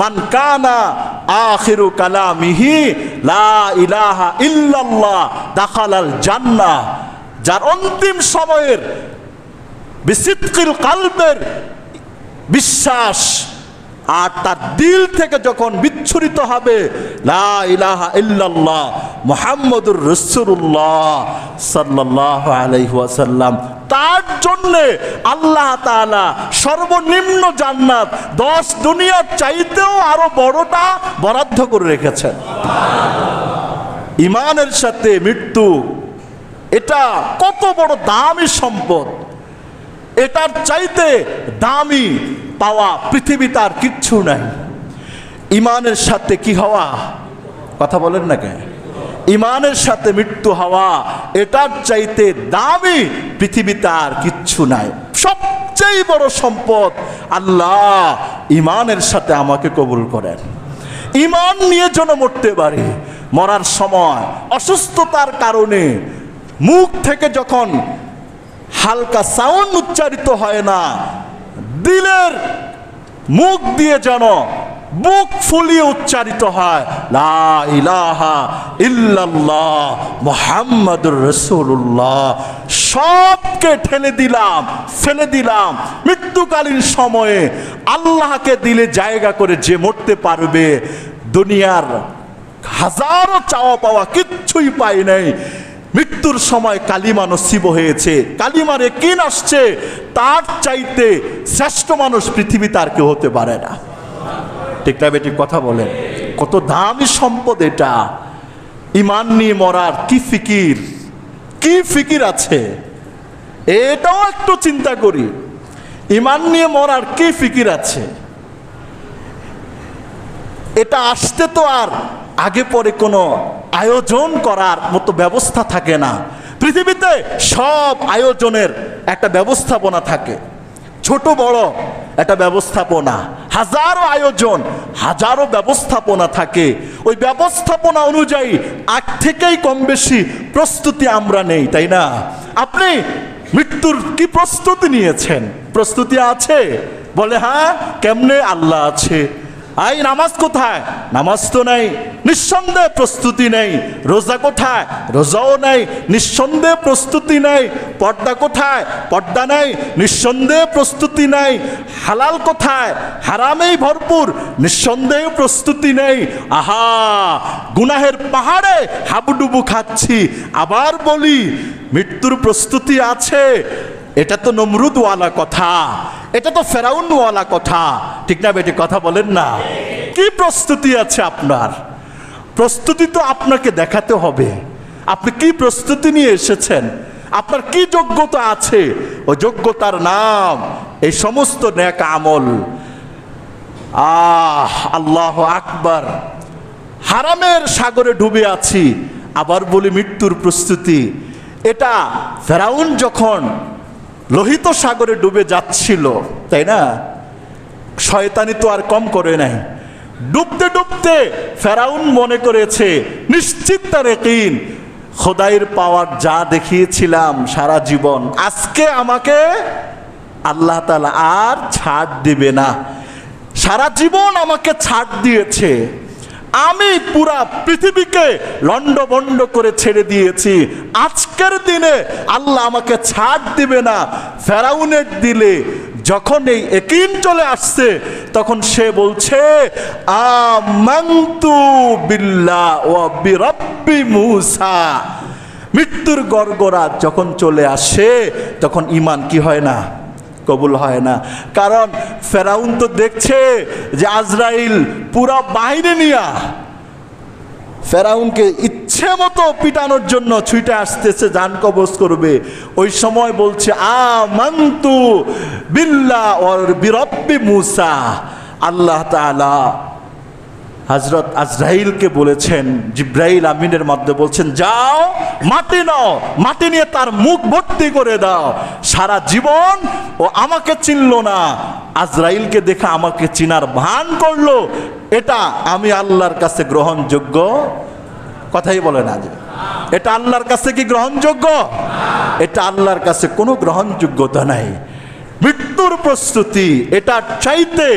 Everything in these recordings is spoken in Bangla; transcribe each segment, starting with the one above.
মান কানা আখিরু কালামিহি লা ইলাহা ইল্লাল্লাহ দাখালাল জান্নাহ। যার অন্তিম সময়ের বিসিদ্কিল কালবের বিশ্বাস আর তার দিল থেকে যখন বিচ্ছুরিত হবে, লা ইলাহা ইল্লাল্লাহ মুহাম্মদুর রাসূলুল্লাহ সাল্লাল্লাহু আলাইহি ওয়াসাল্লাম তার জন্য আল্লাহ তাআলা সর্বনিম্ন জান্নাত দশ দুনিয়ার চাইতেও আরও বড়টা বরাদ্দ করে রেখেছেন। ইমানের সাথে মৃত্যু, এটা কত বড় দামি সম্পদ। এটার চাইতে দামি পাওয়া পৃথিবীতে আর কিচ্ছু নাই। ইমানের সাথে কি হওয়া? কথা বলেন না কেন? ইমানের সাথে মৃত্যু হওয়া, এটার চাইতে দামি পৃথিবীতে আর কিচ্ছু নাই। সবচেয়ে বড় সম্পদ আল্লাহ ইমানের সাথে আমাকে কবুল করেন। ইমান নিয়ে যেন মরতে পারি, মরার সময় অসুস্থতার কারণে মুখ থেকে যখন হালকা সাউন্ড উচ্চারিত হয় না, দিলের মুখ দিয়ে যেন বুক ফুলিয়ে উচ্চারিত হয়, লা ইলাহা ইল্লাল্লাহ মুহাম্মাদুর রাসূলুল্লাহ। সবকে ঠেলে দিলাম, ফেলে দিলাম। মৃত্যুকালীন সময়ে আল্লাহকে দিলে জায়গা করে যে মরতে পারবে, দুনিয়ার হাজারো চাওয়া পাওয়া কিচ্ছুই পাই নাই। মৃত্যুর সময় কালিমা নসিব হয়েছে। কালিমারে কিন আসছে, তার চাইতে শ্রেষ্ঠ মানুষ পৃথিবীতে আর কেউ হতে পারে না। ঠিক না বেটি কথা বলেন। কত দামি সম্পদ এটা। ইমান নিয়ে মরার কি ফিকির? কি ফিকির আছে? এটাও একটু চিন্তা করি। ইমান নিয়ে মরার কি ফিকির আছে? এটা আসতে তো আর আগে পরে কোনো আয়োজন করার মতো ব্যবস্থা থাকে না। পৃথিবীতে সব আয়োজনের একটা ব্যবস্থাপনা থাকে। ছোট বড় একটা ব্যবস্থাপনা। হাজারো আয়োজন, হাজারো ব্যবস্থাপনা থাকে। ওই ব্যবস্থাপনা অনুযায়ী আগ থেকেই কম বেশি প্রস্তুতি আমরা নেই, তাই না? আপনি মৃত্যুর কি প্রস্তুতি নিয়েছেন? প্রস্তুতি আছে? বলে হ্যাঁ কেমনে আল্লাহ আছে? আই, নামাজ কোথায়? নামাজ তো নাই, নিঃসন্দেহে প্রস্তুতি নেই। রোজা কোথায়? রোজাও নাই, নিঃসন্দেহে প্রস্তুতি নেই। পর্দা কোথায়? পর্দা নাই, নিঃসন্দেহে প্রস্তুতি নেই। হালাল কোথায়? হারামেই ভরপুর, নিঃসন্দেহে প্রস্তুতি নেই। আহা, গুনাহের পাহাড়ে হাবুডুবু খাচ্ছি। আবার বলি, মৃত্যুর প্রস্তুতি আছে। এটা তো নমরুদওয়ালা কথা। এটা তো ফেরাউনওয়ালা কথা। ঠিক না বেটি, কথা বলেন না। কি প্রস্তুতি আছে আপনার? প্রস্তুতি তো আপনাকে দেখাতে হবে। আপনি কি প্রস্তুতি নিয়ে এসেছেন? আপনার কি যোগ্যতা আছে? ও যোগ্যতার নাম, এই সমস্ত ন্যাক আমল। আহ, আল্লাহ আকবার। হারামের সাগরে ডুবে আছি, আবার বলি মৃত্যুর প্রস্তুতি। এটা ফেরাউন যখন লোহিত সাগরে ডুবে যাচ্ছিল, তাই না? শয়তানি তো আর কম করে নাই। ডুবতে ডুবতে ফেরাউন মনে করেছে, নিশ্চিত তারে কিন খোদাইয়ের পাওয়ার যা দেখিয়েছিলাম সারা জীবন, আজকে আমাকে আল্লাহ তালা আর ছাড় দিবে না। সারা জীবন আমাকে ছাড় দিয়েছে। আমি পুরা পৃথিবীকে লন্ডভন্ড করে ছেড়ে দিয়েছি। আজকের দিনে আল্লাহ আমাকে ছাড় দিবে না। ফেরাউনের দিলে যখন এই একিন চলে আসছে, তখন সে বলছে, আমান্তু বিরব্বি মুসা। মৃত্যুর গড়গড়া যখন চলে আসে, তখন ইমান কি হয় না? কবুল হয় না। কারণ ফেরাউন তো দেখছে যে আজরাইল পুরা বাহিনী নিয়া ফেরাউনকে ইচ্ছে মতো পিটানোর জন্য ছুটে আসতেছে, যান কবজ করবে। ওই সময় বলছে আ মান্তু বিল্লা ওর বিরব্বি মুসা। আল্লাহ তাআলা হজরত আজরাইলকে বলেছেন, জিব্রাইল আমিনের মধ্যে বলছেন, যাও, মাটি নাও, মাটি নিয়ে তার মুখ ভর্তি করে দাও। সারা জীবন ও আমাকে চিনল না। আজরাইলকে দেখে আমাকে চিনার ভান করল। এটা আমি আল্লাহর কাছে গ্রহণযোগ্য কথাই বলে না যে। এটা আল্লাহর কাছে কি গ্রহণযোগ্য? এটা আল্লাহর কাছে কোনো গ্রহণযোগ্যতা নাই। মৃত্যুর প্রস্তুতি এটা চাইতে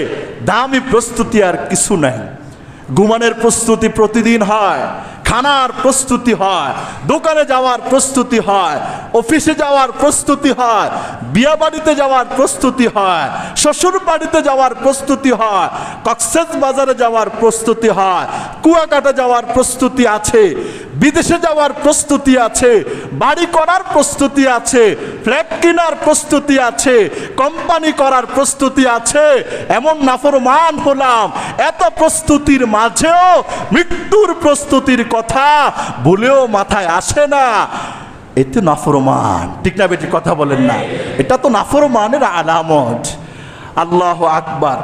দামি প্রস্তুতি আর কিছু নাই। ঘুমানোর প্রস্তুতি প্রতিদিন হয়, খানার প্রস্তুতি হয়, দোকানে যাওয়ার প্রস্তুতি হয়, অফিসে যাওয়ার প্রস্তুতি হয় বিয়া বাড়িতে যাওয়ার প্রস্তুতি হয় শ্বশুর বাড়িতে যাওয়ার প্রস্তুতি হয়, কক্সেস বাজারে যাওয়ার প্রস্তুতি হয়, কুয়াকাটা যাওয়ার প্রস্তুতি আছে বিদেশে যাওয়ার প্রস্তুতি আছে, বাড়ি করার প্রস্তুতি আছে, ফ্ল্যাট কেনার প্রস্তুতি আছে, কোম্পানি করার প্রস্তুতি আছে, এমন নাফরমান হলাম। এত প্রস্তুতির মাঝেও মৃত্যুর প্রস্তুতির কথা বলেও মাথায় আসে না। এতে নাফরমান, ঠিক না বেটি, কথা বলেন না। এটা তো নাফরমানের আলামত। আল্লাহ আকবার।